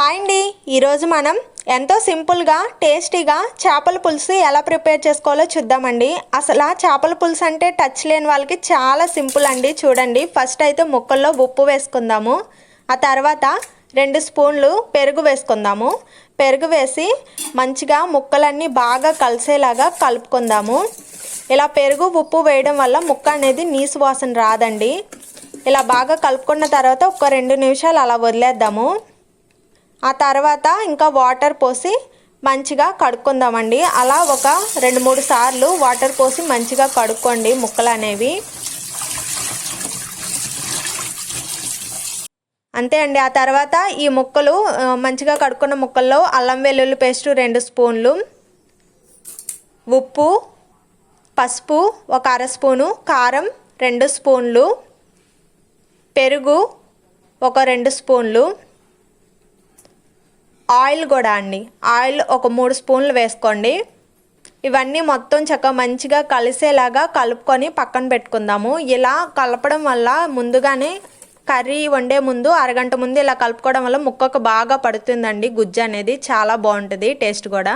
Hi అండి. ఈరోజు మనం ఎంతో సింపుల్గా టేస్టీగా చేపల పులుసు ఎలా ప్రిపేర్ చేసుకోవాలో చూద్దామండి. అసలు ఆ చేపల పులుసు అంటే టచ్ లేని వాళ్ళకి చాలా సింపుల్ అండి. చూడండి ఫస్ట్ అయితే ముక్కల్లో ఉప్పు వేసుకుందాము. ఆ తర్వాత రెండు స్పూన్లు పెరుగు వేసుకుందాము. పెరుగు వేసి మంచిగా ముక్కలన్నీ బాగా కలిసేలాగా కలుపుకుందాము. ఇలా పెరుగు ఉప్పు వేయడం వల్ల ముక్క అనేది నీసు వాసన రాదండి. ఇలా బాగా కలుపుకున్న తర్వాత ఒక రెండు నిమిషాలు అలా వదిలేద్దాము. ఆ తర్వాత ఇంకా వాటర్ పోసి మంచిగా కడుక్కుందామండి. అలా ఒక రెండు మూడు సార్లు వాటర్ పోసి మంచిగా కడుక్కోండి ముక్కలు అనేవి అంతే అండి. ఆ తర్వాత ఈ ముక్కలు మంచిగా కడుక్కున్న ముక్కల్లో అల్లం వెల్లుల్లి పేస్టు రెండు స్పూన్లు ఉప్పు పసుపు ఒక అర స్పూను కారం రెండు స్పూన్లు పెరుగు ఒక రెండు స్పూన్లు ఆయిల్ కూడా అండి. ఆయిల్ ఒక మూడు స్పూన్లు వేసుకోండి. ఇవన్నీ మొత్తం చక్కగా మంచిగా కలిసేలాగా కలుపుకొని పక్కన పెట్టుకుందాము. ఇలా కలపడం వల్ల ముందుగానే కర్రీ వండే ముందు అరగంట ముందు ఇలా కలుపుకోవడం వల్ల ముక్కకు బాగా పడుతుందండి. గుజ్జు అనేది చాలా బాగుంటుంది టేస్ట్ కూడా.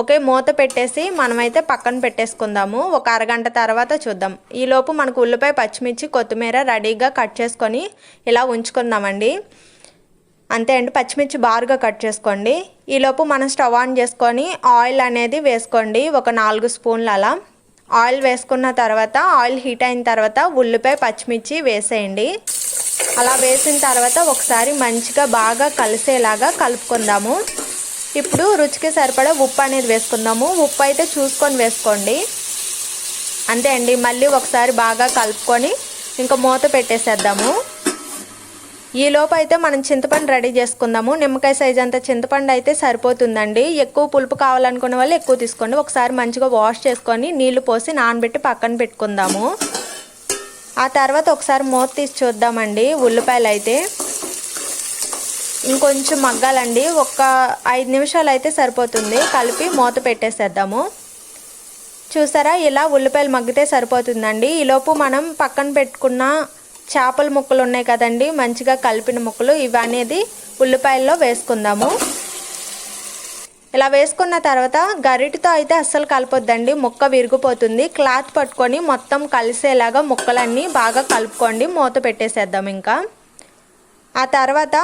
ఓకే మూత పెట్టేసి మనమైతే పక్కన పెట్టేసుకుందాము. ఒక అరగంట తర్వాత చూద్దాం. ఈలోపు మనకు ఉల్లిపాయ పచ్చిమిర్చి కొత్తిమీర రెడీగా కట్ చేసుకొని ఇలా ఉంచుకుందామండి. అంతే అండి పచ్చిమిర్చి బారుగా కట్ చేసుకోండి. ఈలోపు మనం స్టవ్ ఆన్ చేసుకొని ఆయిల్ అనేది వేసుకోండి ఒక నాలుగు స్పూన్లు అలా. ఆయిల్ వేసుకున్న తర్వాత ఆయిల్ హీట్ అయిన తర్వాత ఉల్లిపాయ పచ్చిమిర్చి వేసేయండి. అలా వేసిన తర్వాత ఒకసారి మంచిగా బాగా కలిసేలాగా కలుపుకుందాము. ఇప్పుడు రుచికి సరిపడా ఉప్పు అనేది వేసుకుందాము. ఉప్పు అయితే చూసుకొని వేసుకోండి. అంతే అండి మళ్ళీ ఒకసారి బాగా కలుపుకొని ఇంకా మూత పెట్టేసేద్దాము. ఈ లోపు అయితే మనం చింతపండు రెడీ చేసుకుందాము. నిమ్మకాయ సైజ్ అంత చింతపండు అయితే సరిపోతుందండి. ఎక్కువ పులుపు కావాలనుకున్న వాళ్ళు ఎక్కువ తీసుకోండి. ఒకసారి మంచిగా వాష్ చేసుకొని నీళ్ళు పోసి నానబెట్టి పక్కన పెట్టుకుందాము. ఆ తర్వాత ఒకసారి మూత తీసి చూద్దామండి. ఉల్లిపాయలు అయితే ఇంకొంచెం మగ్గాలండి. ఒక ఐదు నిమిషాలు అయితే సరిపోతుంది. కలిపి మూత పెట్టేసేద్దాము. చూసారా? ఇలా ఉల్లిపాయలు మగ్గితే సరిపోతుందండి. ఈలోపు మనం పక్కన పెట్టుకున్న చేపల ముక్కలు ఉన్నాయి కదండి మంచిగా కలిపిన ముక్కలు. ఇవి అనేది ఉల్లిపాయల్లో వేసుకుందాము. ఇలా వేసుకున్న తర్వాత గరిటితో అయితే అస్సలు కలపొద్దండి ముక్క విరిగిపోతుంది. క్లాత్ పట్టుకొని మొత్తం కలిసేలాగా ముక్కలన్నీ బాగా కలుపుకోండి మూత పెట్టేసేద్దాం ఇంకా. ఆ తర్వాత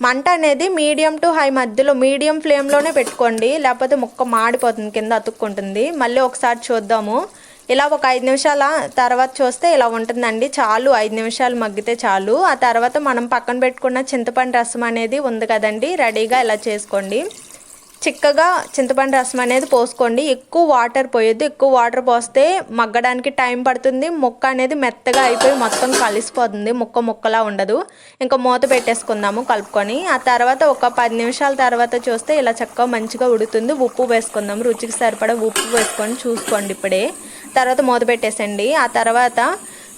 మంట అనేది మీడియం టు హై మధ్యలో మీడియం ఫ్లేమ్లోనే పెట్టుకోండి. లేకపోతే ముక్క మాడిపోతుంది కింద అతుక్కుంటుంది. మళ్ళీ ఒకసారి చూద్దాము. ఇలా ఒక ఐదు నిమిషాల తర్వాత చూస్తే ఇలా ఉంటుందండి. చాలు ఐదు నిమిషాలు మగ్గితే చాలు. ఆ తర్వాత మనం పక్కన పెట్టుకున్న చింతపండు రసం అనేది ఉంది కదండి. రెడీగా ఇలా చేసుకోండి. చిక్కగా చింతపండు రసం అనేది పోసుకోండి. ఎక్కువ వాటర్ పోయొద్దు. ఎక్కువ వాటర్ పోస్తే మగ్గడానికి టైం పడుతుంది. ముక్క అనేది మెత్తగా అయిపోయి మొత్తం కలిసిపోతుంది. ముక్క ముక్కలా ఉండదు. ఇంకా మూత పెట్టేసుకుందాము కలుపుకొని. ఆ తర్వాత ఒక పది నిమిషాల తర్వాత చూస్తే ఇలా చక్కగా మంచిగా ఉడుతుంది. ఉప్పు వేసుకుందాం రుచికి సరిపడా ఉప్పు వేసుకొని చూసుకోండి ఇప్పుడే. తర్వాత మూత పెట్టేసండి ఆ తర్వాత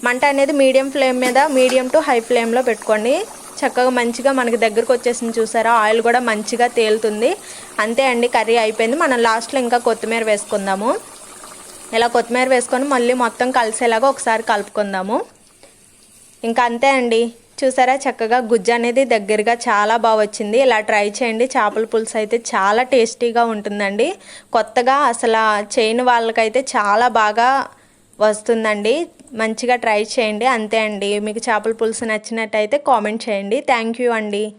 మంట అనేది మీడియం ఫ్లేమ్ మీద మీడియం టు హై ఫ్లేమ్లో పెట్టుకోండి. చక్కగా మంచిగా మనకి దగ్గరకు వచ్చేసింది చూసారా? ఆయిల్ కూడా మంచిగా తేలుతుంది. అంతే అండి కర్రీ అయిపోయింది. మనం లాస్ట్లో ఇంకా కొత్తిమీర వేసుకుందాము. ఇలా కొత్తిమీర వేసుకొని మళ్ళీ మొత్తం కలిసేలాగా ఒకసారి కలుపుకుందాము. ఇంకా అంతే అండి. చూసారా? చక్కగా గుజ్జు అనేది దగ్గరగా చాలా బాగా వచ్చింది. ఇలా ట్రై చేయండి. చేపల పులుసు అయితే చాలా టేస్టీగా ఉంటుందండి. కొత్తగా అసలు చేయని వాళ్ళకైతే చాలా బాగా వస్తుందండి. మంచిగా ట్రై చేయండి. అంతే అండి. మీకు చేపల పులుసు నచ్చినట్టయితే కామెంట్ చేయండి. థ్యాంక్ యూ అండి.